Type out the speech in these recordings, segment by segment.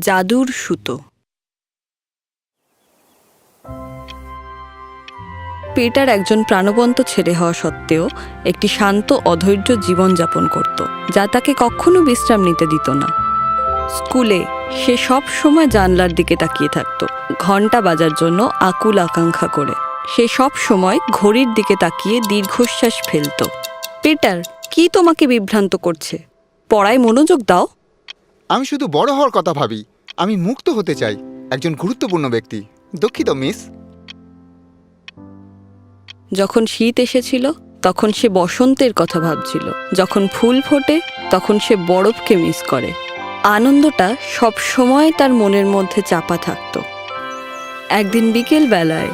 জাদুর সুতো। পেটার একজন প্রাণবন্ত ছেলে হওয়া সত্ত্বেও একটি শান্ত, অধৈর্য জীবনযাপন করত, যা তাকে কখনো বিশ্রাম নিতে দিত না। স্কুলে সে সব সময় জানলার দিকে তাকিয়ে থাকত ঘণ্টা বাজার জন্য আকুল আকাঙ্ক্ষা করে। সে সব সময় ঘড়ির দিকে তাকিয়ে দীর্ঘশ্বাস ফেলত। পেটার, কি তোমাকে বিভ্রান্ত করছে? পড়ায় মনোযোগ দাও। আমি শুধু বড় হওয়ার কথা ভাবি। আমি মুক্ত হতে চাই একজন গুরুত্বপূর্ণ ব্যক্তি। দুঃখিত, মিস। যখন শীত এসেছিল, তখন সে বসন্তের কথা ভাবছিল। যখন ফুল ফোটে, তখন সে বরফকে মিস করে। আনন্দটা সব সময় তার মনের মধ্যে চাপা থাকত। একদিন বিকেল বেলায়,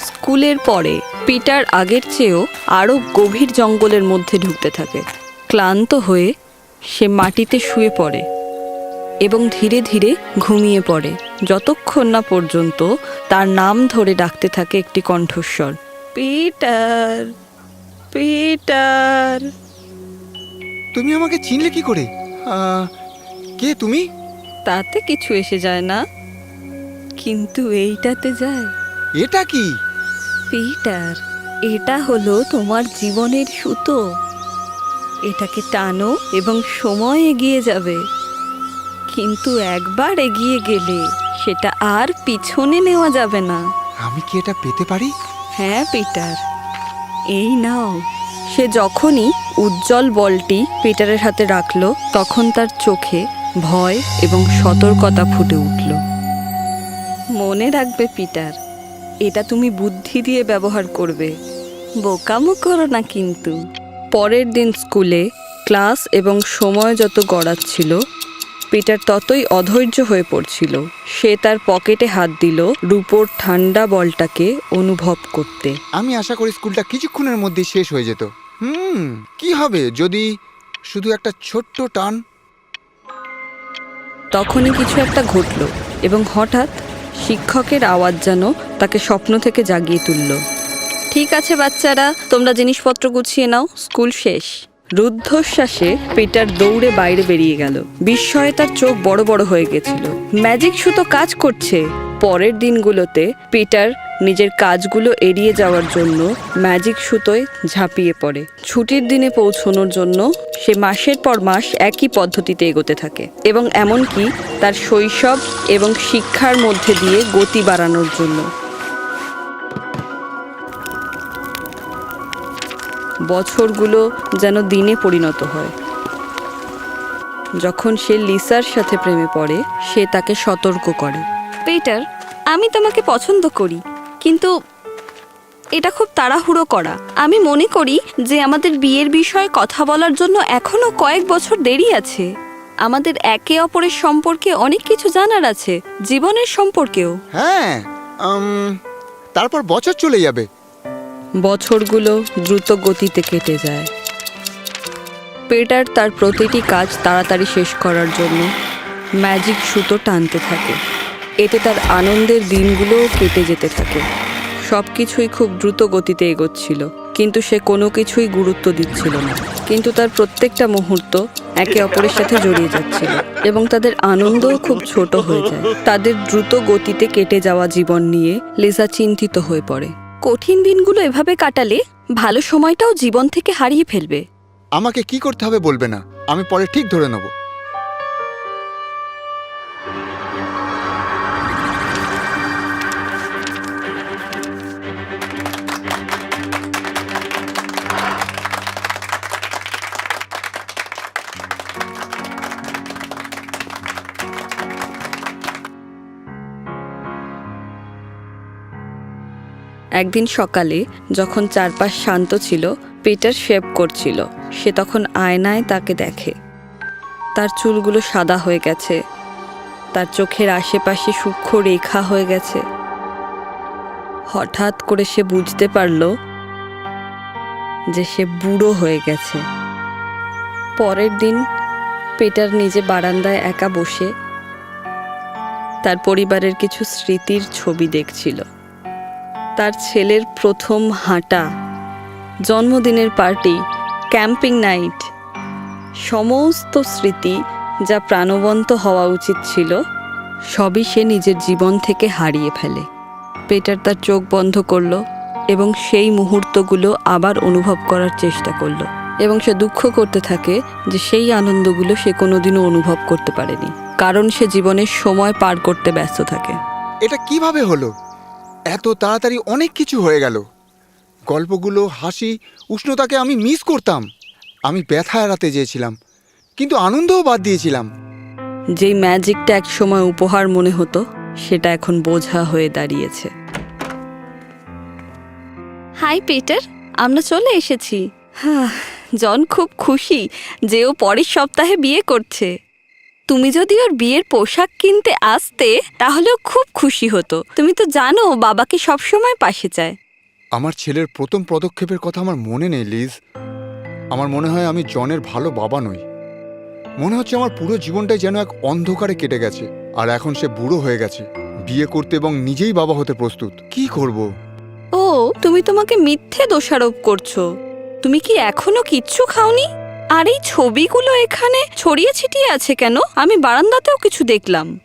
স্কুলের পরে পিটার আগের চেয়েও আরও গভীর জঙ্গলের মধ্যে ঢুকতে থাকে। ক্লান্ত হয়ে সে মাটিতে শুয়ে পড়ে। এবং ধীরে ধীরে ঘুমিয়ে পড়ে। যতক্ষণ না পর্যন্ত তার নাম ধরে ডাকতে থাকে একটি কণ্ঠস্বর। Peter Peter. তুমি আমাকে চিনলে কি করে? আহ, কে তুমি? তাতে কিছু এসে যায় না। কিন্তু এইটাতে যায়। এটা কি? পিটার এটা হলো তোমার জীবনের সুতো। এটাকে টানো এবং সময় এগিয়ে যাবে। কিন্তু একবার এগিয়ে গেলে সেটা আর পিছনে নেওয়া যাবে না। আমি কি এটা পেতে পারি? হ্যাঁ পিটার। এই নাও। সে যখনই উজ্জ্বল বলটি পিটারের হাতে রাখল তখন তার চোখে ভয় এবং সতর্কতা ফুটে উঠল। মনে রাখবে পিটার এটা তুমি বুদ্ধি দিয়ে ব্যবহার করবে। বোকামো করো না কিন্তু। পরের দিন স্কুলে ক্লাস এবং সময় যত গড়াচ্ছিল পিটার ততই অধৈর্য হয়ে পড়ছিল। সে তার পকেটে হাত দিল রূপোর ঠান্ডা বলটাকে অনুভব করতে। আমি আশা করি স্কুলটা কিছুক্ষণের মধ্যে শেষ হয়ে যেত। হুম কি হবে যদি শুধু একটা ছোট্ট টান? তখনই কিছু একটা ঘটল এবং হঠাৎ শিক্ষকের আওয়াজ যেন তাকে স্বপ্ন থেকে জাগিয়ে তুলল। ঠিক আছে বাচ্চারা তোমরা জিনিসপত্র গুছিয়ে নাও স্কুল শেষ। রুদ্ধশ্বাসে পিটার দৌড়ে বাইরে বেরিয়ে গেল। বিস্ময়ে তার চোখ বড় বড় হয়ে গেছিল। ম্যাজিক সুতো কাজ করছে। পরের দিনগুলোতে পিটার নিজের কাজগুলো এড়িয়ে যাওয়ার জন্য ম্যাজিক সুতোয় ঝাঁপিয়ে পড়ে। ছুটির দিনে পৌঁছানোর জন্য সে মাসের পর মাস একই পদ্ধতিতে এগোতে থাকে এবং এমনকি তার শৈশব এবং শিক্ষার মধ্যে দিয়ে গতি বাড়ানোর জন্য। বছরগুলো যেন দিনে পরিণত হয়। যখন সে লিসার সাথে প্রেমে পড়ে সে তাকে সতর্ক করে। পেটার আমি তোমাকে পছন্দ করি কিন্তু এটা খুব তাড়াহুড়ো করা। আমি মনে করি যে আমাদের বিয়ের বিষয়ে কথা বলার জন্য এখনও কয়েক বছর দেরি আছে। আমাদের একে অপরের সম্পর্কে অনেক কিছু জানার আছে জীবনের সম্পর্কেও। হ্যাঁ তারপর বছর চলে যাবে। বছরগুলো দ্রুত গতিতে কেটে যায়। পেটার তার প্রতিটি কাজ তাড়াতাড়ি শেষ করার জন্য ম্যাজিক সুতো টানতে থাকে। এতে তার আনন্দের দিনগুলোও কেটে যেতে থাকে। সব কিছুই খুব দ্রুত গতিতে এগোচ্ছিল, কিন্তু সে কোনো কিছুই গুরুত্ব দিচ্ছিল না। কিন্তু তার প্রত্যেকটা মুহূর্ত একে অপরের সাথে জড়িয়ে যাচ্ছিল এবং তাদের আনন্দও খুব ছোট হয়ে যায়। তাদের দ্রুত গতিতে কেটে যাওয়া জীবন নিয়ে লিসা চিন্তিত হয়ে পড়ে। কঠিন দিনগুলো এভাবে কাটালে ভালো সময়টাও জীবন থেকে হারিয়ে ফেলবে। আমাকে কি করতে হবে বলবে না। আমি পরে ঠিক ধরে নেব। একদিন সকালে যখন চারপাশ শান্ত ছিল, পিটার শেভ করছিল। সে তখন আয়নায় তাকে দেখে। তার চুলগুলো সাদা হয়ে গেছে। তার চোখের আশেপাশে সূক্ষ্ম রেখা হয়ে গেছে। হঠাৎ করে সে বুঝতে পারল যে সে বুড়ো হয়ে গেছে। পরের দিন পেটার নিজে বারান্দায় একা বসে তার পরিবারের কিছু স্মৃতির ছবি দেখছিল। তার ছেলের প্রথম হাঁটা। জন্মদিনের পার্টি, ক্যাম্পিং নাইট। সমস্ত স্মৃতি যা প্রাণবন্ত হওয়া উচিত ছিল, সবই সে নিজের জীবন থেকে হারিয়ে ফেলে। পেটার তার চোখ বন্ধ করল এবং সেই মুহূর্তগুলো আবার অনুভব করার চেষ্টা করল। এবং সে দুঃখ করতে থাকে যে সেই আনন্দগুলো সে কোনোদিনও অনুভব করতে পারেনি, কারণ সে জীবনের সময় পার করতে ব্যস্ত থাকে। এটা কীভাবে হলো? এত তাড়াতাড়ি অনেক কিছু হয়ে গেল। গল্পগুলো হাসি উষ্ণতাকে আমি মিস করতাম। আমি ব্যথা এড়াতে চেয়েছিলাম কিন্তু আনন্দও বাদ দিয়েছিলাম। যেই ম্যাজিকটা এক সময় উপহার মনে হতো সেটা এখন বোঝা হয়ে দাঁড়িয়েছে। হাই পিটার আমরা চলে এসেছি। হ্যাঁ জন খুব খুশি যে ও পরের সপ্তাহে বিয়ে করছে। তুমি যদি ওর বিয়ের পোশাক কিনতে আসতে তাহলেও খুব খুশি হতো। তুমি তো জানো বাবাকে সবসময় পাশে চায়। আমার ছেলের প্রথম পদক্ষেপের কথা আমার মনে নেই লিজ। আমার মনে হয় আমি জনের ভালো বাবা নই। মনে হচ্ছে আমার পুরো জীবনটাই যেন এক অন্ধকারে কেটে গেছে আর এখন সে বুড়ো হয়ে গেছে। বিয়ে করতে এবং নিজেই বাবা হতে প্রস্তুত। কি করব? ও তুমি তোমাকে মিথ্যে দোষারোপ করছ। তুমি কি এখনও কিচ্ছু খাওনি? আর এই ছবিগুলো এখানে ছড়িয়ে ছিটিয়ে আছে কেন? আমি বারান্দাতেও কিছু দেখলাম।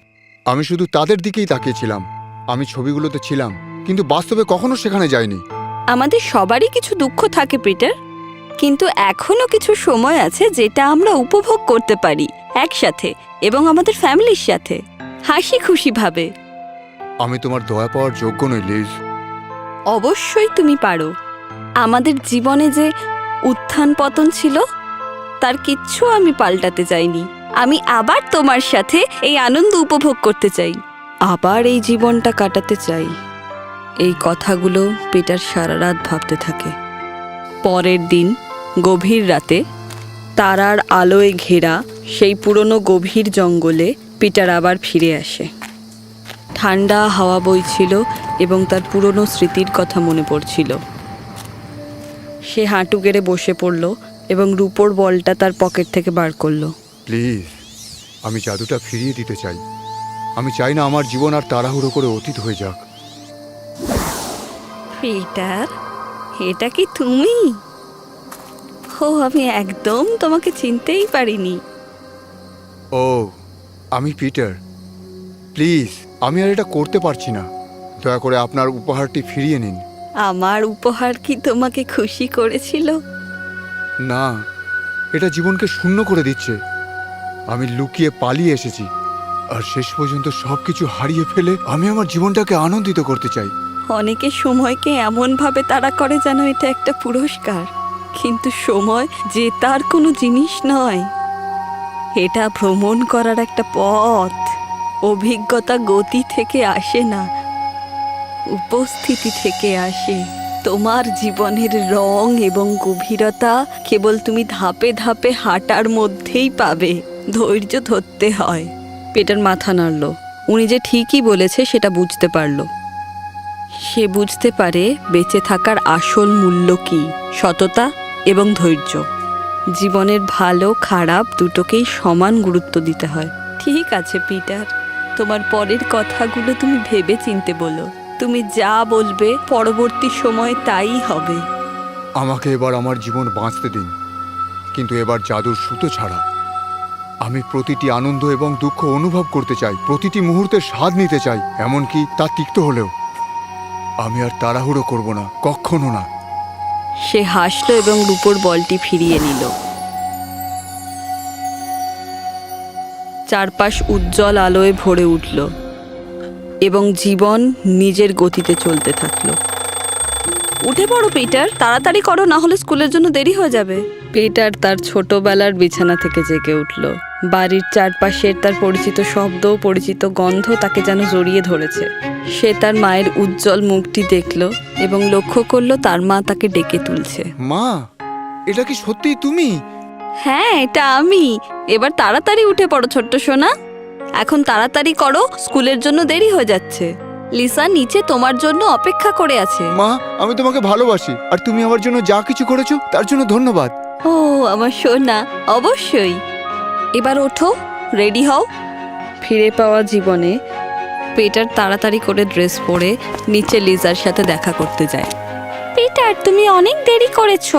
আমি শুধু তাদের দিকেই তাকিয়েছিলাম। আমি ছবিগুলোতে ছিলাম কিন্তু বাস্তবে কখনো সেখানে যাইনি। আমাদের সবারই কিছু দুঃখ থাকে পিটার। কিন্তু এখনও কিছু সময় আছে যেটা আমরা উপভোগ করতে পারি একসাথে এবং আমাদের ফ্যামিলির সাথে। হাসি খুশি ভাবে। আমি তোমার দয়া পাওয়ার যোগ্য নই লিজ। অবশ্যই তুমি পারো। আমাদের জীবনে যে উত্থান পতন ছিল তার কিচ্ছু আমি পাল্টাতে চাইনি আমি আবার তোমার সাথে এই আনন্দ উপভোগ করতে চাই। আবার এই জীবনটা কাটাতে চাই। এই কথাগুলো পিটার সারা রাত ভাবতে থাকে। পরের দিন, গভীর রাতে, তারার আলোয় ঘেরা সেই পুরনো গভীর জঙ্গলে পিটার আবার ফিরে আসে। ঠান্ডা হাওয়া বইছিল এবং তার পুরনো স্মৃতির কথা মনে পড়ছিল। সে হাঁটু গেড়ে বসে পড়ল এবং রূপোর বলটা তার পকেট থেকে বার করল। প্লিজ আমি জাদুটা ফিরিয়ে দিতে চাই। আমি চাই না আমার জীবন আর তাড়াহুড়ো করে অতীত হয়ে যাক। পিটার এটা কি তুমি? ও আমি একদম তোমাকে চিনতেই পারিনি। ও আমি পিটার। প্লিজ আমি আর এটা করতে পারছি না। দয়া করে আপনার উপহারটি ফিরিয়ে নিন। আমার উপহার কি তোমাকে খুশি করেছিল? না, এটা জীবনকে শূন্য করে দিচ্ছে। আমি লুকিয়ে পালিয়ে এসেছি। আর শেষ পর্যন্ত সবকিছু হারিয়ে ফেলে আমি আমার জীবনটাকে আনন্দিত করতে চাই। অনেকে সময়কে এমনভাবে তাড়া করে যেন এটা একটা পুরস্কার। কিন্তু সময় যে তার কোনো জিনিস নয়। এটা ভ্রমণ করার একটা পথ। অভিজ্ঞতা গতি থেকে আসে না। উপস্থিতি থেকে আসে। তোমার জীবনের রং এবং গভীরতা কেবল তুমি ধাপে ধাপে হাঁটার মধ্যেই পাবে। ধৈর্য ধরতে হয়। পেটার মাথা নাড়ল। উনি যে ঠিকই বলেছে সেটা বুঝতে পারল। সে বুঝতে পারে বেঁচে থাকার আসল মূল্য কি সততা এবং ধৈর্য। জীবনের ভালো খারাপ দুটোকেই সমান গুরুত্ব দিতে হয়। ঠিক আছে পিটার। তোমার পরের কথাগুলো তুমি ভেবে চিনতে বলো। তুমি যা বলবে পরবর্তী সময় তাই হবে। আমাকে এবার আমার জীবন বাঁচতে দিন কিন্তু এবার জাদুর সুতো ছাড়া। আমি প্রতিটি আনন্দ এবং দুঃখ অনুভব করতে চাই প্রতিটি মুহূর্তে স্বাদ নিতে চাই এমনকি তা তিক্ত হলেও। আমি আর তাড়াহুড়ো করব না কখনো না। সে হাসল এবং রূপোর বলটি ফিরিয়ে নিল। চারপাশ উজ্জ্বল আলোয় ভরে উঠল। এবং জীবন নিজের গতিতে চলতে থাকল। উঠে পড়ো পিটার। তাড়াতাড়ি করো না হলে স্কুলের জন্য দেরি হয়ে যাবে। পিটার তার ছোটবেলার বিছানা থেকে জেগে উঠল। বাড়ির চারপাশের তার পরিচিত শব্দ পরিচিত গন্ধ তাকে যেন জড়িয়ে ধরেছে। সে তার মায়ের উজ্জ্বল মুখটি দেখল এবং লক্ষ্য করল তার মা তাকে ডেকে তুলছে। মা এটা কি সত্যি তুমি? হ্যাঁ এটা আমি। এবার তাড়াতাড়ি উঠে পড়ো ছোট্ট সোনা। এখন তাড়াতাড়ি করো স্কুলের জন্য দেরি হয়ে যাচ্ছে। লিসা নিচে তোমার জন্য অপেক্ষা করে আছে। মা আমি তোমাকে ভালোবাসি আর তুমি আমার জন্য যা কিছু করেছ তার জন্য ধন্যবাদ। ও আমার সোনা অবশ্যই। এবার ওঠো রেডি হও। ফিরে পাওয়া জীবনে পেটার তাড়াতাড়ি করে ড্রেস পরে নিচে লিজার সাথে দেখা করতে যায়। পিটার তুমি অনেক দেরি করেছ।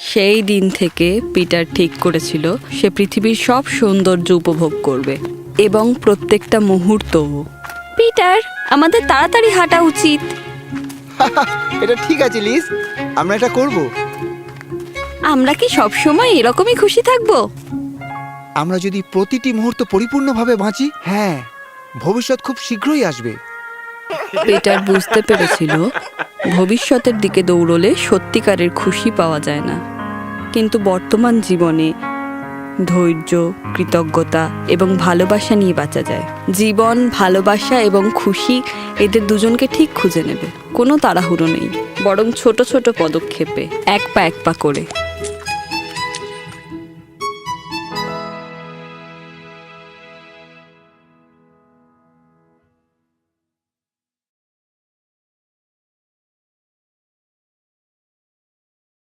সেই দিন থেকে পিটার ঠিক করেছিল সে পৃথিবীর সব সৌন্দর্য উপভোগ করবে এবং প্রত্যেকটা মুহূর্ত পিটার আমাদের তাড়াতাড়ি হাঁটা উচিত। এটা ঠিক আছে লিস। আমরা এটা করব। আমরা কি সব সময় এরকমই খুশি থাকব? আমরা যদি প্রতিটি মুহূর্ত পরিপূর্ণভাবে বাঁচি হ্যাঁ ভবিষ্যৎ খুব শীঘ্রই আসবে। পিটার বুঝতে পেরেছিল ভবিষ্যতের দিকে দৌড়লে সত্যিকারের খুশি পাওয়া যায় না। কিন্তু বর্তমান জীবনে ধৈর্য, কৃতজ্ঞতা এবং ভালোবাসা নিয়ে বাঁচা যায়। জীবন, ভালোবাসা এবং খুশি এদের দুজনকে ঠিক খুঁজে নেবে। কোনো তাড়াহুড়ো নেই। বরং ছোট ছোট পদক্ষেপে এক পা এক পা করে।